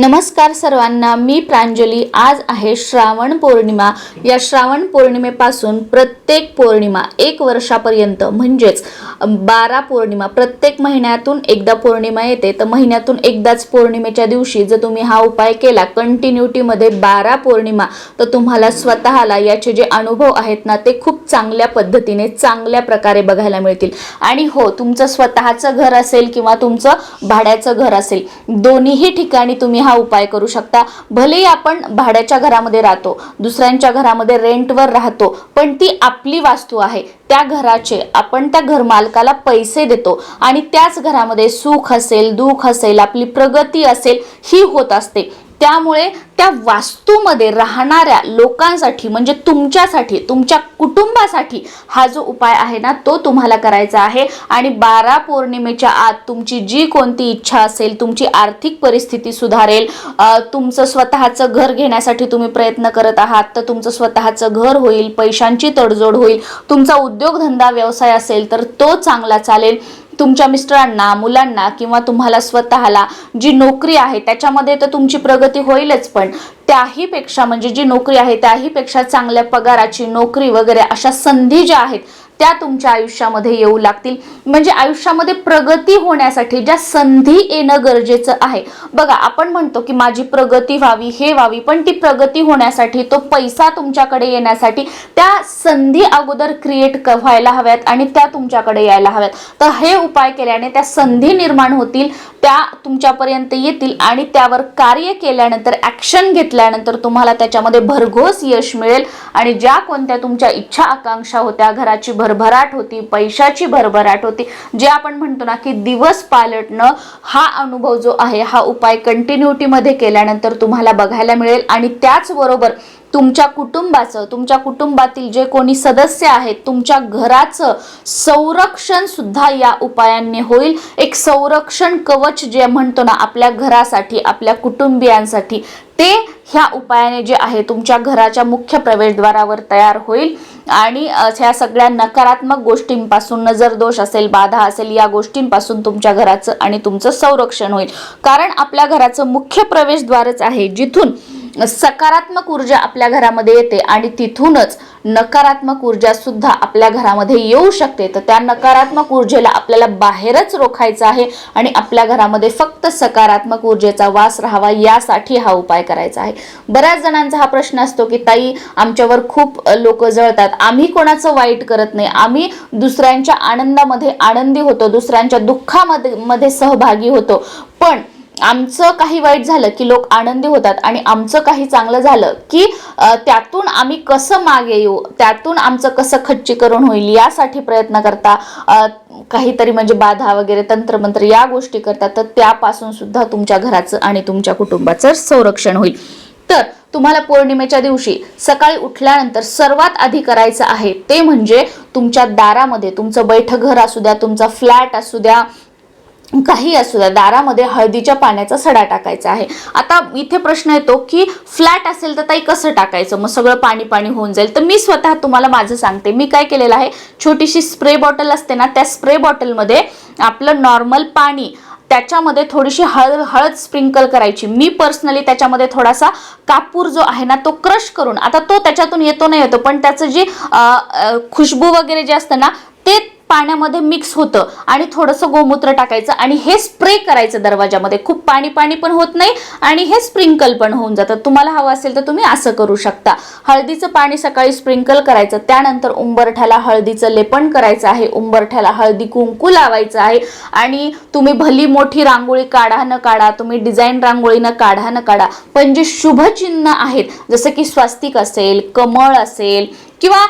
नमस्कार सर्वांना मी प्रांजली. आज आहे श्रावण पौर्णिमा. या श्रावण पौर्णिमेपासून प्रत्येक पौर्णिमा एक वर्षापर्यंत म्हणजेच बारा पौर्णिमा प्रत्येक महिन्यातून एकदा पौर्णिमा येते. तर महिन्यातून एकदाच पौर्णिमेच्या दिवशी जर तुम्ही हा उपाय केला कंटिन्युटीमध्ये बारा पौर्णिमा तर तुम्हाला स्वतःला याचे जे अनुभव आहेत ना ते खूप चांगल्या पद्धतीने चांगल्या प्रकारे बघायला मिळतील. आणि हो तुमचं स्वतःचं घर असेल किंवा तुमचं भाड्याचं घर असेल दोन्हीही ठिकाणी तुम्ही हा उपाय करू शकता. भलेही आपण भाड्याच्या घरामध्ये राहतो दुसऱ्यांच्या घरामध्ये रेंटवर राहतो पण ती आपली वास्तू आहे. त्या घराचे आपण त्या घरमालकाला पैसे देतो आणि त्याच घरामध्ये सुख असेल दुःख असेल आपली प्रगती असेल ही होत असते. त्यामुळे त्या वास्तूमध्ये राहणाऱ्या लोकांसाठी म्हणजे तुमच्यासाठी तुमच्या कुटुंबासाठी हा जो उपाय आहे ना तो तुम्हाला करायचा आहे. आणि बारा पौर्णिमेच्या आत तुमची जी कोणती इच्छा असेल तुमची आर्थिक परिस्थिती सुधारेल तुमचं स्वतःचं घर घेण्यासाठी तुम्ही प्रयत्न करत आहात तर तुमचं स्वतःचं घर होईल पैशांची तडजोड होईल तुमचा उद्योगधंदा व्यवसाय असेल तर तो चांगला चालेल. तुमच्या मिस्टरांना मुलांना किंवा तुम्हाला स्वतःला जी नोकरी आहे त्याच्यामध्ये तर तुमची प्रगती होईलच पण त्याहीपेक्षा म्हणजे जी नोकरी आहे त्याहीपेक्षा चांगल्या पगाराची नोकरी वगैरे अशा संधी ज्या आहेत त्या तुमच्या आयुष्यामध्ये येऊ लागतील. म्हणजे आयुष्यामध्ये प्रगती होण्यासाठी ज्या संधी येणं गरजेचं आहे. बघा आपण म्हणतो की माझी प्रगती व्हावी हे व्हावी पण ती प्रगती होण्यासाठी तो पैसा तुमच्याकडे येण्यासाठी त्या संधी अगोदर क्रिएट व्हायला हव्यात आणि त्या तुमच्याकडे यायला हव्यात. तर हे उपाय केल्याने त्या संधी निर्माण होतील त्या तुमच्यापर्यंत येतील आणि त्यावर कार्य केल्यानंतर ॲक्शन घेतल्यानंतर तुम्हाला त्याच्यामध्ये भरघोस यश मिळेल आणि ज्या कोणत्या तुमच्या इच्छा आकांक्षा होत्या घराची भर भरभराट होती पैशाची भरभराट होती. जे आपण म्हणतो ना की दिवस पालटणं हा अनुभव जो आहे हा उपाय कंटिन्युटीमध्ये केल्यानंतर तुम्हाला बघायला मिळेल. आणि त्याचबरोबर तुमच्या कुटुंबाचं तुमच्या कुटुंबातील जे कोणी सदस्य आहेत तुमच्या घराचं संरक्षण सुद्धा या उपायांनी होईल. एक संरक्षण कवच जे म्हणतो ना आपल्या घरासाठी आपल्या कुटुंबियांसाठी ते ह्या उपायाने जे आहे तुमच्या घराच्या मुख्य प्रवेशद्वारावर तयार होईल. आणि ह्या सगळ्या नकारात्मक गोष्टींपासून नजर दोष असेल बाधा असेल या गोष्टींपासून तुमच्या घराचं आणि तुमचं संरक्षण होईल. कारण आपल्या घराचं मुख्य प्रवेशद्वारच आहे जिथून सकारात्मक ऊर्जा आपल्या घरामध्ये येते आणि तिथूनच नकारात्मक ऊर्जा सुद्धा आपल्या घरामध्ये येऊ शकते. तर त्या नकारात्मक ऊर्जेला आपल्याला बाहेरच रोखायचं आहे आणि आपल्या घरामध्ये फक्त सकारात्मक ऊर्जेचा वास राहावा यासाठी हा उपाय करायचा आहे. बऱ्याच जणांचा हा प्रश्न असतो की ताई आमच्यावर खूप लोक जळतात. आम्ही कोणाचं वाईट करत नाही. आम्ही दुसऱ्यांच्या आनंदामध्ये आनंदी होतो दुसऱ्यांच्या दुःखामध्ये मध्ये सहभागी होतो. पण आमचं काही वाईट झालं की लोक आनंदी होतात आणि आमचं काही चांगलं झालं की त्यातून आम्ही कसं मागे येऊ त्यातून आमचं कसं खच्चीकरण होईल यासाठी प्रयत्न करता काहीतरी म्हणजे बाधा वगैरे तंत्रमंत्र या गोष्टी करतात तर त्यापासून सुद्धा तुमच्या घराचं आणि तुमच्या कुटुंबाचं संरक्षण होईल. तर तुम्हाला पौर्णिमेच्या दिवशी सकाळी उठल्यानंतर सर्वात आधी करायचं आहे ते म्हणजे तुमच्या दारामध्ये तुमचं बैठक घर असू द्या तुमचा फ्लॅट असू द्या काही असू द्या दारामध्ये हळदीच्या पाण्याचा सडा टाकायचा आहे. आता इथे प्रश्न येतो की फ्लॅट असेल तर ताई कसं टाकायचं? मग सगळं पाणी पाणी होऊन जाईल. तर मी स्वतः तुम्हाला माझं सांगते. मी काय केलेलं आहे छोटीशी स्प्रे बॉटल असते ना त्या स्प्रे बॉटलमध्ये आपलं नॉर्मल पाणी त्याच्यामध्ये थोडीशी हळद हळद स्प्रिंकल करायची. मी पर्सनली त्याच्यामध्ये थोडासा कापूर जो आहे ना तो क्रश करून आता तो त्याच्यातून येतो नाही येतो पण त्याचं जी खुशबू वगैरे जे असतं ना ते पाण्यामध्ये मिक्स होतं आणि थोडंसं गोमूत्र टाकायचं आणि हे स्प्रे करायचं दरवाजामध्ये खूप पाणी पाणी पण होत नाही आणि हे स्प्रिंकल पण होऊन जातं. तुम्हाला हवं असेल तर तुम्ही असं करू शकता. हळदीचं पाणी सकाळी स्प्रिंकल करायचं. त्यानंतर उंबरठ्याला हळदीचं लेपन करायचं आहे. उंबरठ्याला हळदी कुंकू लावायचं आहे. आणि तुम्ही भली मोठी रांगोळी काढा न काढा तुम्ही डिझाईन रांगोळीनं काढा न काढा. पण जे शुभचिन्ह आहेत जसं की स्वास्तिक असेल कमळ असेल किंवा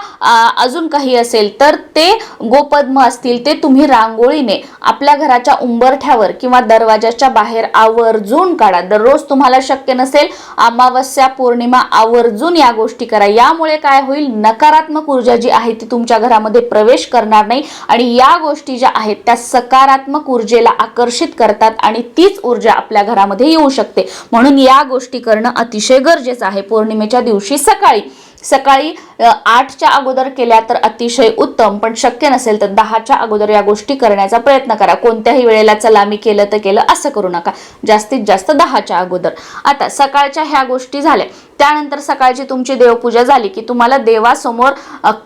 अजून काही असेल तर ते गोपद्म असतील ते तुम्ही रांगोळीने आपल्या घराच्या उंबरठ्यावर किंवा दरवाजाच्या बाहेर आवर्जून काढा. दररोज तुम्हाला शक्य नसेल अमावस्या पौर्णिमा आवर्जून या गोष्टी करा. यामुळे काय होईल? नकारात्मक ऊर्जा जी आहे ती तुमच्या घरामध्ये प्रवेश करणार नाही आणि या गोष्टी ज्या आहेत त्या सकारात्मक ऊर्जेला आकर्षित करतात आणि तीच ऊर्जा आपल्या घरामध्ये येऊ शकते. म्हणून या गोष्टी करणं अतिशय गरजेचं आहे. पौर्णिमेच्या दिवशी सकाळी. सकाळी आठच्या अगोदर केल्या तर अतिशय उत्तम पण शक्य नसेल तर दहाच्या अगोदर या गोष्टी करण्याचा प्रयत्न करा. कोणत्याही वेळेला चला मी केलं तर केलं असं करू नका. जास्तीत जास्त दहाच्या अगोदर. आता सकाळच्या ह्या गोष्टी झाल्या. त्यानंतर सकाळची तुमची देवपूजा झाली की तुम्हाला देवासमोर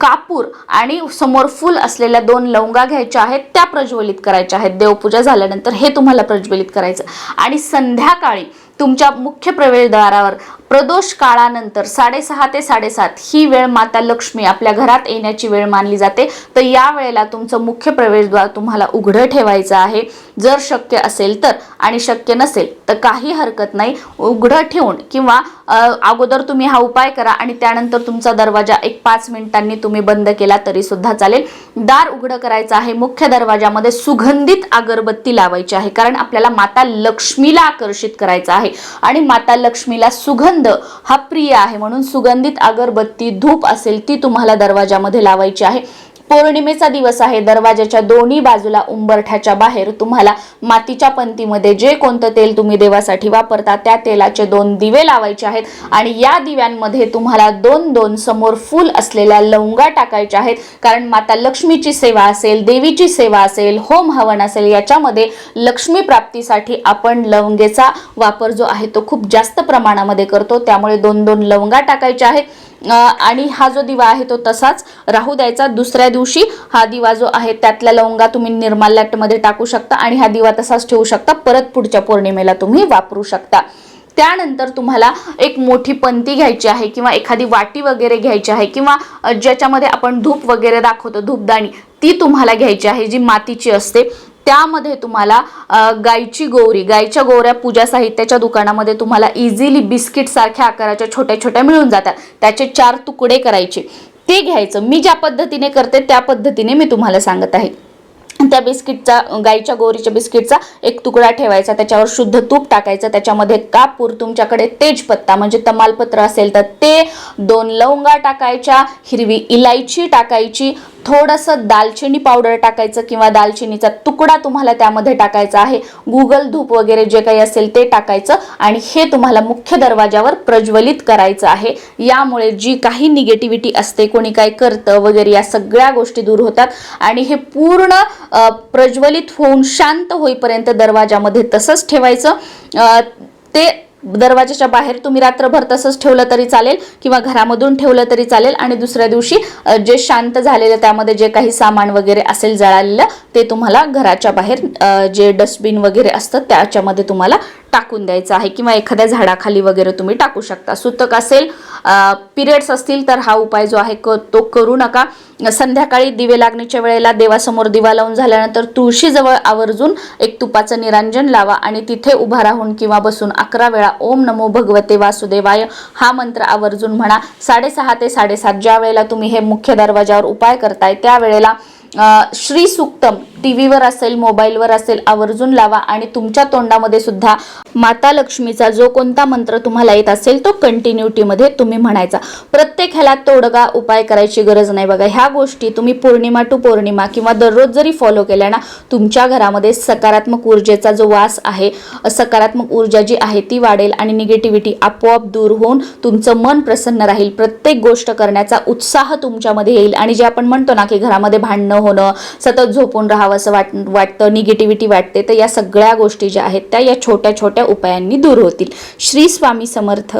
कापूर आणि समोर फुल असलेल्या दोन लवंगा घ्यायच्या आहेत त्या प्रज्वलित करायच्या आहेत. देवपूजा झाल्यानंतर हे तुम्हाला प्रज्वलित करायचं. आणि संध्याकाळी तुमच्या मुख्य प्रवेशद्वारावर प्रदोष काळानंतर साडेसहा ते साडेसात ही वेळ माता लक्ष्मी आपल्या घरात येण्याची वेळ मानली जाते. तर या वेळेला तुमचं मुख्य प्रवेशद्वार तुम्हाला उघडं ठेवायचं आहे. जर शक्य असेल तर आणि शक्य नसेल तर काही हरकत नाही. उघडं ठेवून किंवा अगोदर तुम्ही हा उपाय करा आणि त्यानंतर तुमचा दरवाजा एक पाच मिनिटांनी तुम्ही बंद केला तरी सुद्धा चालेल. दार उघडं करायचं आहे. मुख्य दरवाजामध्ये सुगंधित अगरबत्ती लावायची आहे. कारण आपल्याला माता लक्ष्मीला आकर्षित करायचं आहे. आणि माता लक्ष्मीला सुगंध हा प्रिय आहे म्हणून सुगंधित अगरबत्ती धूप असेल ती तुम्हाला दरवाजामध्ये लावायची आहे. पौर्णिमेचा दिवस आहे. दरवाजाच्या दोन्ही बाजूला उंबरठ्याच्या बाहेर तुम्हाला मातीच्या पंतीमध्ये जे कोणतं तेल तुम्ही देवासाठी वापरता त्या तेलाचे दोन दिवे लावायचे आहेत आणि या दिव्यांमध्ये तुम्हाला दोन दोन समोर फुल असलेल्या लवंगा टाकायच्या आहेत. कारण माता लक्ष्मीची सेवा असेल देवीची सेवा असेल होम हवन असेल याच्यामध्ये लक्ष्मी प्राप्तीसाठी आपण लवंगेचा वापर जो आहे तो खूप जास्त प्रमाणामध्ये करतो. त्यामुळे दोन दोन लवंगा टाकायच्या आहेत. आणि हा जो दिवा आहे तो तसाच राहू द्यायचा. दुसऱ्या दिवशी हा दिवा जो आहे त्यातल्या लवंगा तुम्ही निर्माल्याटमध्ये टाकू शकता आणि हा दिवा तसाच ठेवू शकता. परत पुढच्या पौर्णिमेला तुम्ही वापरू शकता. त्यानंतर तुम्हाला एक मोठी पंती घ्यायची आहे किंवा एखादी वाटी वगैरे घ्यायची आहे किंवा ज्याच्यामध्ये आपण धूप वगैरे दाखवतो धूपदाणी ती तुम्हाला घ्यायची आहे जी मातीची असते. त्यामध्ये तुम्हाला गायची गाईची गोवरी गाईच्या गोवऱ्या पूजा साहित्याच्या दुकानामध्ये तुम्हाला इझिली बिस्किट सारख्या आकाराच्या छोट्या छोट्या मिळून जातात. त्याचे चार तुकडे करायचे. ते घ्यायचं. मी ज्या पद्धतीने करते त्या पद्धतीने मी तुम्हाला सांगत आहे. त्या बिस्किटचा गाईच्या गोरीच्या बिस्किटचा एक तुकडा ठेवायचा. त्याच्यावर शुद्ध तूप टाकायचं. त्याच्यामध्ये कापूर तुमच्याकडे तेजपत्ता म्हणजे तमालपत्र असेल तर ते. दोन लवंगा टाकायच्या हिरवी इलायची टाकायची थोडंसं दालचिनी पावडर टाकायचं किंवा दालचिनीचा तुकडा तुम्हाला त्यामध्ये टाकायचा आहे. गुगल धूप वगैरे जे काही असेल ते टाकायचं आणि हे तुम्हाला मुख्य दरवाजावर प्रज्वलित करायचं आहे. यामुळे जी काही निगेटिव्हिटी असते कोणी काय करतं वगैरे या सगळ्या गोष्टी दूर होतात आणि हे पूर्ण प्रज्वलित होऊन शांत होईपर्यंत दरवाजामध्ये तसंच ठेवायचं. ते दरवाजाच्या बाहेर तुम्ही रात्रभर तसंच ठेवलं तरी चालेल किंवा घरामधून ठेवलं तरी चालेल आणि दुसऱ्या दिवशी जे शांत झालेलं त्यामध्ये जे काही सामान वगैरे असेल जळालेलं ते तुम्हाला घराच्या बाहेर जे डस्टबिन वगैरे असतं त्याच्यामध्ये तुम्हाला टाकून द्यायचा आहे किंवा एखाद्या झाडाखाली वगैरे तुम्ही टाकू शकता. सुतक असेल पिरियड्स असतील तर हा उपाय जो आहे क- तो करू नका. संध्याकाळी दिवे लागण्याच्या वेळेला देवासमोर दिवा लावून झाल्यानंतर तुळशीजवळ आवर्जून एक तुपाचं निरांजन लावा आणि तिथे उभा राहून किंवा बसून अकरा वेळा ओम नमो भगवते वासुदेवाय हा मंत्र आवर्जून म्हणा. साडेसहा ते साडेसात ज्या वेळेला तुम्ही हे मुख्य दरवाजावर उपाय करताय त्यावेळेला श्री सुक्तम टी व्हीवर असेल मोबाईलवर असेल आवर्जून लावा आणि तुमच्या तोंडामध्ये सुद्धा माता लक्ष्मीचा जो कोणता मंत्र तुम्हाला येत असेल तो कंटिन्युटीमध्ये तुम्ही म्हणायचा. प्रत्येक ह्याला तोडगा उपाय करायची गरज नाही बघा. ह्या गोष्टी तुम्ही पौर्णिमा टू पौर्णिमा किंवा दररोज जरी फॉलो केल्या ना तुमच्या घरामध्ये सकारात्मक ऊर्जेचा जो वास आहे सकारात्मक ऊर्जा जी आहे ती वाढेल आणि निगेटिव्हिटी आपोआप दूर होऊन तुमचं मन प्रसन्न राहील. प्रत्येक गोष्ट करण्याचा उत्साह तुमच्यामध्ये येईल आणि जे आपण म्हणतो ना की घरामध्ये भांडणं होणं सतत झोपून राहावं असं वाट वाटतं निगेटिव्हिटी वाटते तर या सगळ्या गोष्टी ज्या आहेत त्या या छोट्या छोट्या उपायांनी दूर होतील. श्री स्वामी समर्थ.